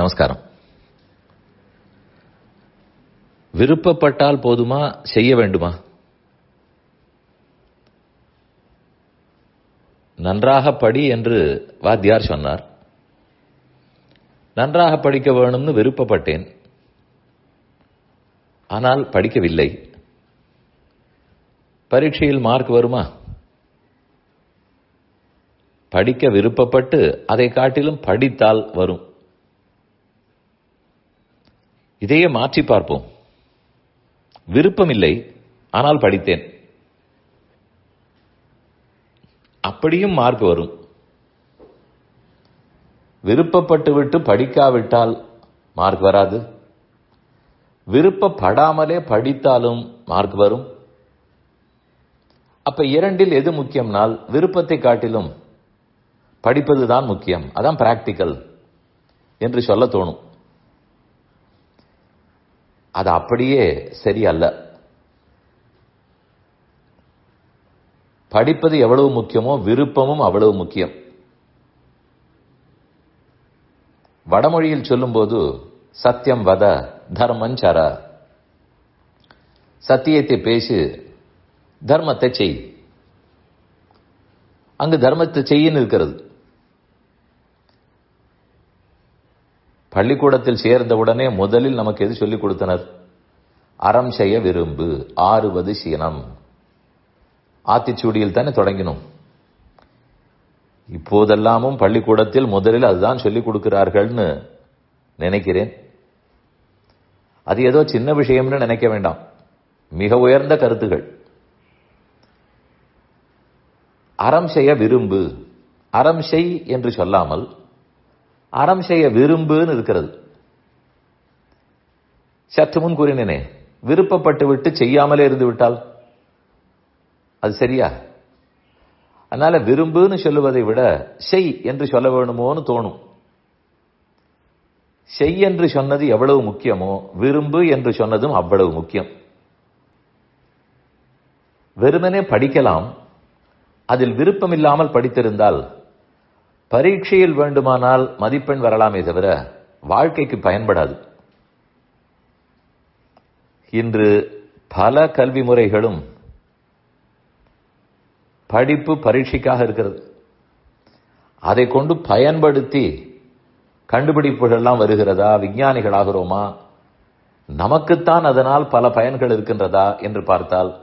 நமஸ்காரம். விருப்பப்பட்டால் போதுமா? செய்ய வேண்டுமா? நன்றாக படி என்று வாத்தியார் சொன்னார். நன்றாக படிக்க வேணும்னு விருப்பப்பட்டேன். ஆனால் படிக்கவில்லை. பரீட்சையில் மார்க் வருமா? படிக்க விருப்பப்பட்டு அதை காட்டிலும் படித்தால் வரும். இதையே மாற்றி பார்ப்போம். விருப்பமில்லை ஆனால் படித்தேன். அப்படியும் மார்க் வரும். விருப்பப்பட்டு விட்டு படிக்காவிட்டால் மார்க் வராது. விருப்பப்படாமலே படித்தாலும் மார்க் வரும். அப்ப இரண்டில் எது முக்கியம்னால் விருப்பத்தை காட்டிலும் படிப்பதுதான் முக்கியம். அதான் பிராக்டிக்கல் என்று சொல்ல தோணும். அது அப்படியே சரியல்ல படிப்பது எவ்வளவு முக்கியமோ விருப்பமும் அவ்வளவு முக்கியம். வடமொழியில் சொல்லும்போது சத்தியம் வத தர்மஞ்சர சத்தியத்தை பேசு தர்மத்தை செய். அங்கு தர்மத்தை செய்யின்னு இருக்கிறது. பள்ளிக்கூடத்தில் சேர்ந்தவுடனே முதலில் நமக்கு எது சொல்லிக் கொடுத்தனர்? அறம் செய்ய விரும்பு ஆறுவது சீனம். ஆத்திச்சூடியில் தானே தொடங்கினோம். இப்போதெல்லாமும் பள்ளிக்கூடத்தில் முதலில் அதுதான் சொல்லிக் கொடுக்கிறார்கள்னு நினைக்கிறேன். அது ஏதோ சின்ன விஷயம்னு நினைக்க வேண்டாம். மிக உயர்ந்த கருத்துகள். அறம் செய்ய விரும்பு அறம் செய் என்று சொல்லாமல் அறம் செய்ய விரும்புன்னு இருக்கிறது. சற்று முன் கூறினேனே விருப்பப்பட்டு விட்டு செய்யாமலே இருந்து விட்டால்? அது சரியா? அதனால விரும்புன்னு சொல்லுவதை விட செய் என்று சொல்ல வேணுமோன்னு தோணும். செய் என்று சொன்னது எவ்வளவு முக்கியமோ விரும்பு என்று சொன்னதும் அவ்வளவு முக்கியம். வெறுமனே படிக்கலாம் அதில் விருப்பம் இல்லாமல் படித்திருந்தால் பரீட்சையில் வேண்டுமானால் மதிப்பெண் வரலாமே தவிர வாழ்க்கைக்கு பயன்படாது. இன்று பல கல்வி முறைகளும் படிப்பு பரீட்சைக்காக இருக்கிறது. அதை கொண்டு பயன்படுத்தி கண்டுபிடிப்புகள்லாம் வருகிறதா? விஞ்ஞானிகள் ஆகிறோமா? நமக்குத்தான் அதனால் பல பயன்கள் இருக்கின்றதா என்று பார்த்தால்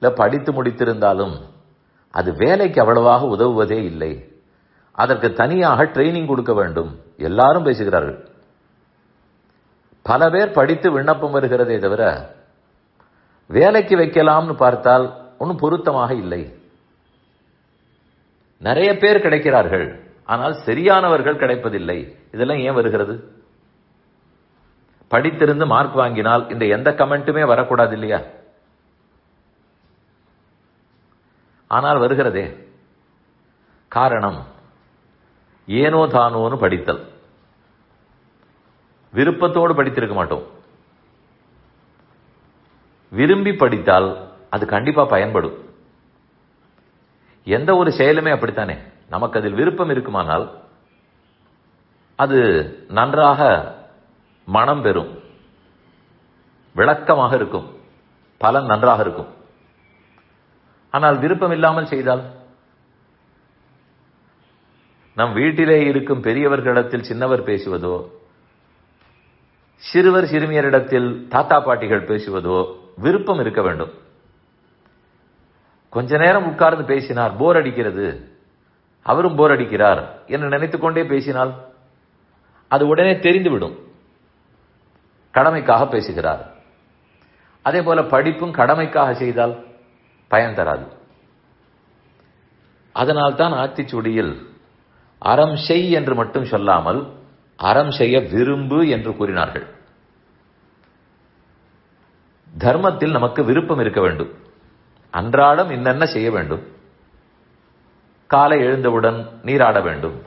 இல்லை படித்து முடித்திருந்தாலும் அது வேலைக்கு அவ்வளவாக உதவுவதே இல்லை. அதற்கு தனியாக ட்ரைனிங் கொடுக்க வேண்டும். எல்லாரும் பேசுகிறார்கள். பல பேர் படித்து விண்ணப்பம் வருகிறதே தவிர வேலைக்கு வைக்கலாம்னு பார்த்தால் ஒன்றும் பொருத்தமாக இல்லை. நிறைய பேர் கிடைக்கிறார்கள் ஆனால் சரியானவர்கள் கிடைப்பதில்லை. இதெல்லாம் ஏன் வருகிறது? படித்திருந்து மார்க் வாங்கினால் இந்த எந்த கமெண்ட்டுமே வரக்கூடாது இல்லையா? ஆனால் வருகிறதே. காரணம் ஏனோ தானோன்னு படித்தல். விருப்பத்தோடு படித்திருக்க மாட்டோம். விரும்பி படித்தால் அது கண்டிப்பா பயன்படும். எந்த ஒரு செயலுமே அப்படித்தானே? நமக்கு அதில் விருப்பம் இருக்குமானால் அது நன்றாக மனம் பெறும். விளக்கமாக இருக்கும். பலன் நன்றாக இருக்கும். ஆனால் விருப்பம் இல்லாமல் செய்தால்? நம் வீட்டிலே இருக்கும் பெரியவர்களிடத்தில் சின்னவர் பேசுவதோ சிறுவர் சிறுமியரிடத்தில் தாத்தா பாட்டிகள் பேசுவதோ விருப்பம் இருக்க வேண்டும். கொஞ்ச நேரம் உட்கார்ந்து பேசினார் போர் அடிக்கிறது. அவரும் போர் அடிக்கிறார் என்று நினைத்துக் கொண்டே பேசினால் அது உடனே தெரிந்துவிடும். கடமைக்காக பேசுகிறார். அதே போல படிப்பும் கடமைக்காக செய்தால் பயன் தராது. அதனால்தான் ஆத்திச்சுடியில் அறம் செய் என்று மட்டும் சொல்லாமல் அறம் செய்ய விரும்பு என்று கூறினார்கள். தர்மத்தில் நமக்கு விருப்பம் இருக்க வேண்டும். அன்றாடம் என்னென்ன செய்ய வேண்டும்? காலை எழுந்தவுடன் நீராட வேண்டும்.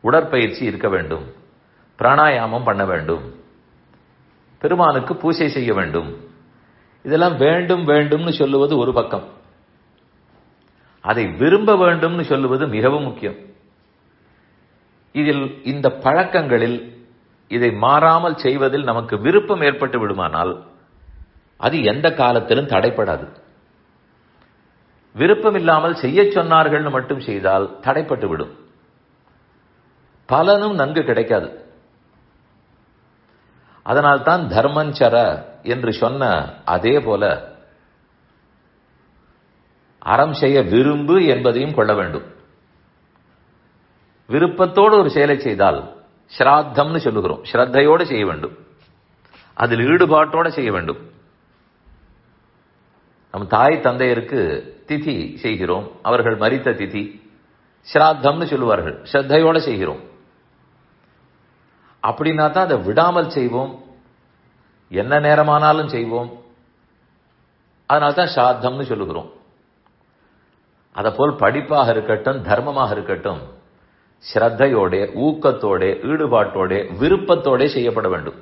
உடற்பயிற்சி இருக்க வேண்டும். பிராணாயாமம் பண்ண வேண்டும். பெருமானுக்கு பூஜை செய்ய வேண்டும். இதெல்லாம் வேண்டும் வேண்டும்னு சொல்லுவது ஒரு பக்கம். அதை விரும்ப வேண்டும்னு சொல்லுவது மிகவும் முக்கியம். இதில் இந்த பழக்கங்களில் இதை மாறாமல் செய்வதில் நமக்கு விருப்பம் ஏற்பட்டு விடுமானால் அது எந்த காலத்திலும் தடைப்படாது. விருப்பம் இல்லாமல் செய்ய சொன்னார்கள்னு மட்டும் செய்தால் தடைப்பட்டு விடும். பலனும் நன்கு கிடைக்காது. அதனால்தான் தர்மஞ்சர என்று சொன்ன அதே போல அறம் செய்ய விரும்பு என்பதையும் கொள்ள வேண்டும். விருப்பத்தோடு ஒரு செயலை செய்தால் ஸ்ராத்தம்னு சொல்லுகிறோம். ஸ்ரத்தையோடு செய்ய வேண்டும். அதில் ஈடுபாட்டோடு செய்ய வேண்டும். நம் தாய் தந்தையருக்கு திதி செய்கிறோம். அவர்கள் மறித்த திதி ஸ்ராத்தம்னு சொல்லுவார்கள். ஸ்ரத்தையோடு செய்கிறோம். அப்படின்னா தான் அதை விடாமல் செய்வோம். என்ன நேரமானாலும் செய்வோம். அதனால தான் ஸ்ராத்தம்னு சொல்லுகிறோம். அதை போல் படிப்பாக இருக்கட்டும் தர்மமாக இருக்கட்டும் ஸ்ரத்தையோட ஊக்கத்தோட ஈடுபாட்டோட விருப்பத்தோட செய்யப்பட வேண்டும்.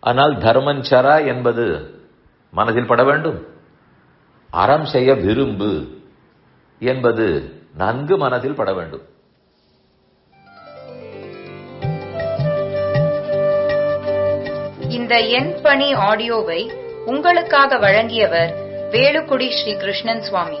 ஆனால் தர்மஞ்சரா என்பது மனதில் பட வேண்டும். அறம் செய்ய விரும்பு என்பது நன்கு மனதில் பட வேண்டும். இந்த எண் பணி ஆடியோவை உங்களுக்காக வழங்கியவர் வேலுக்குடி ஸ்ரீ கிருஷ்ணன் சுவாமி.